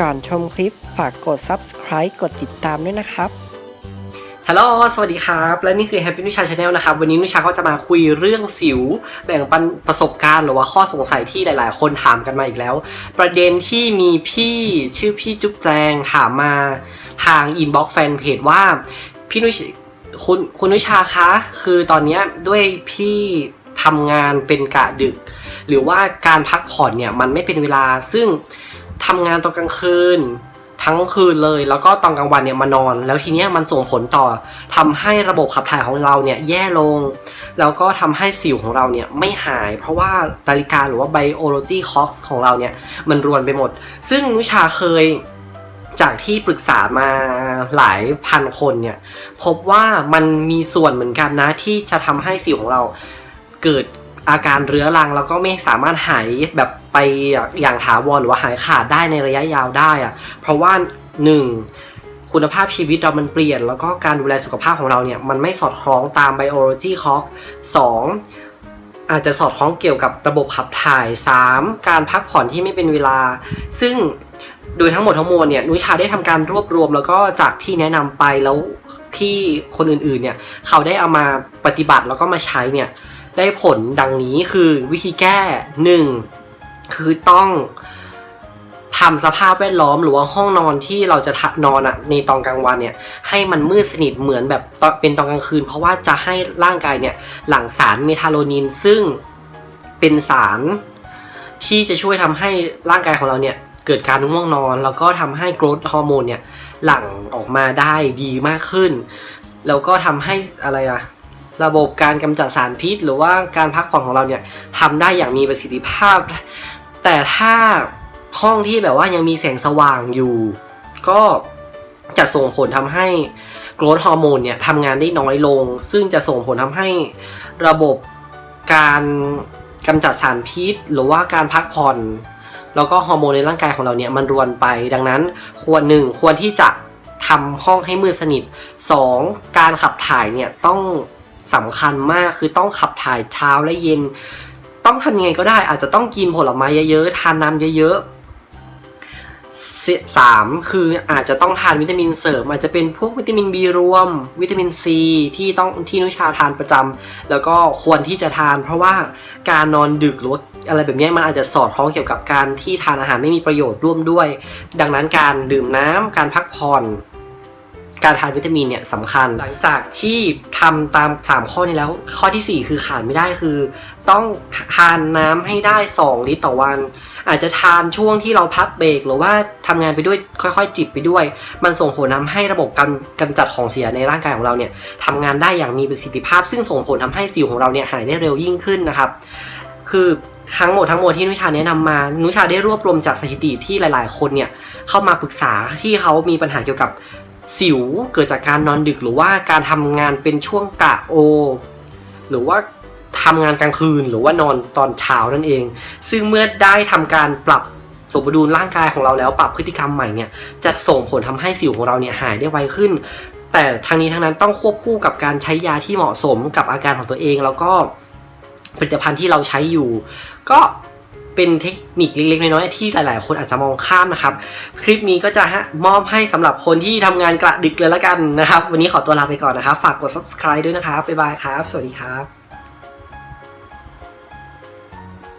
ก่อนชมคลิปฝากกด subscribe กดติดตามด้วยนะครับฮัลโหล สวัสดีครับ และนี่คือ Happy นุชาชาแนลนะครับ วันนี้นุชาก็จะมาคุยเรื่องสิว แบ่งปันประสบการณ์หรือว่าข้อสงสัยที่หลาย ๆ คนถามกันมาอีกแล้ว ประเด็นที่มีพี่ชื่อพี่จุ๊บแจงถามมาทางอินบ็อกซ์แฟนเพจว่า พี่นุชคุณคุณนุชาคะ คือตอนนี้ด้วยพี่ทำงานเป็นกะดึก หรือว่าการพักผ่อนเนี่ยมันไม่เป็นเวลาซึ่ง ทำงานตอนกลางคืน ทั้งคืนเลย แล้วก็ตอนกลางวันเนี่ยมานอน แล้วทีเนี้ยมันส่งผลต่อทำให้ระบบขับถ่ายของเราเนี่ยแย่ลง แล้วก็ทำให้สิวของเราเนี่ยไม่หาย เพราะว่านาฬิกาหรือว่า biology clock ของเราเนี่ยมันรวนไปหมด ซึ่งนุชาเคยจากที่ปรึกษามาหลายพันคนเนี่ยพบว่ามันมีส่วนเหมือนกันนะที่จะทำให้สิวของเราเกิด อาการเรื้อรังแล้วก็ไม่สามารถหายแบบไปอย่างถาวรหรือว่าหายขาดได้ในระยะยาวได้อะเพราะว่าหนึ่งคุณภาพชีวิตเรามันเปลี่ยน แล้วก็การดูแลสุขภาพของเราเนี่ยมันไม่สอดคล้องตาม biology clock สองอาจจะสอดคล้องเกี่ยวกับระบบขับถ่าย 3. การพักผ่อนที่ไม่เป็นเวลา ซึ่งโดยทั้งหมดทั้งมวลเนี่ยนุชาได้ทำการรวบรวมแล้วก็จากที่แนะนำไปแล้วพี่คนอื่นๆเนี่ยเขาได้เอามาปฏิบัติแล้วก็มาใช้เนี่ย ได้ผลดังนี้คือวิธีแก้หนึ่งคือต้องทำสภาพแวดล้อมหรือว่าห้องนอนที่เราจะนอนอะในตอนกลางวันเนี่ยให้มันมืดสนิทเหมือนแบบเป็นตอนกลางคืน เพราะว่าจะให้ร่างกายเนี่ยหลั่งสารเมทาโลนินซึ่งเป็นสารที่จะช่วยทำให้ร่างกายของเราเนี่ยเกิดการง่วงนอน แล้วก็ทำให้โกรทฮอร์โมนเนี่ยหลั่งออกมาได้ดีมากขึ้น แล้วก็ทำให้อะไรอะ ระบบการกำจัดสารพิษ หรือว่าการพักผ่อนของเราเนี่ยทำได้อย่างมีประสิทธิภาพ แต่ถ้าห้องที่แบบว่ายังมีแสงสว่างอยู่ ก็จะส่งผลทำให้โกรทฮอร์โมนเนี่ยทำงานได้น้อยลง ซึ่งจะส่งผลทำให้ระบบการกำจัดสารพิษ หรือว่าการพักผ่อน แล้วก็ฮอร์โมนในร่างกายของเราเนี่ยมันรวนไป ดังนั้นควรหนึ่งควรที่จะทำห้องให้มืดสนิท 2. การขับถ่ายเนี่ยต้อง สำคัญมากคือต้องขับถ่ายเช้าและเย็น ต้องทำยังไงก็ได้ อาจจะต้องกินผลไม้เยอะๆทานน้ำเยอะๆสามคืออาจจะต้องทานวิตามินเสริม อาจจะเป็นพวกวิตามิน B รวม วิตามิน C ที่ต้องที่นุชาทานประจำแล้วก็ควรที่จะทาน เพราะว่าการนอนดึกหรือว่าอะไรแบบนี้มันอาจจะสอดคล้องเกี่ยวกับการที่ทานอาหารไม่มีประโยชน์ร่วมด้วย ดังนั้นการดื่มน้ำการพักผ่อน การทานวิตามินเนี่ยสำคัญ หลังจากที่ทำตาม 3 ข้อนี้แล้ว ข้อทีสี่ 4 คือขาดไม่ได้คือ ต้องทานน้ำให้ได้ 2 ลิตรต่อวัน อาจจะทานช่วงที่เราพักเบรกหรือว่าทำงานไปด้วยค่อยๆ จิบไปด้วย มันส่งผลทำให้ระบบการกำจัดของเสียในร่างกายของเราเนี่ยทำงานได้อย่างมีประสิทธิภาพ ซึ่งส่งผลทำให้สิวของเราเนี่ยหายได้เร็วยิ่งขึ้นนะครับ คือทั้งหมดทั้งมวลที่นุชาแนะนำมา นุชาได้รวบรวมจากสถิติที่หลาย ๆ คนเนี่ยเข้ามาปรึกษาที่เขามีปัญหาเกี่ยวกับ สิวเกิดจากการนอนดึกหรือว่าการทำงานเป็นช่วงกะโอ หรือว่าทำงานกลางคืนหรือว่านอนตอนเช้านั่นเอง ซึ่งเมื่อได้ทำการปรับสมดุลร่างกายของเราแล้วปรับพฤติกรรมใหม่เนี่ยจะส่งผลทำให้สิวของเราเนี่ยหายได้ไวขึ้น แต่ทางนี้ทั้งนั้นต้องควบคู่กับการใช้ยาที่เหมาะสมกับอาการของตัวเองแล้วก็ผลิตภัณฑ์ที่เราใช้อยู่ ก็ เป็นเทคนิคเล็กๆน้อยๆที่หลาย ๆ คนอาจจะมองข้ามนะครับ คลิปนี้ก็จะมอบให้สำหรับคนที่ทำงานกระดึกเลยละกันนะครับ วันนี้ขอตัวลาไปก่อนนะครับ ฝากกด subscribe ด้วยนะครับบ๊ายบายครับ สวัสดีครับ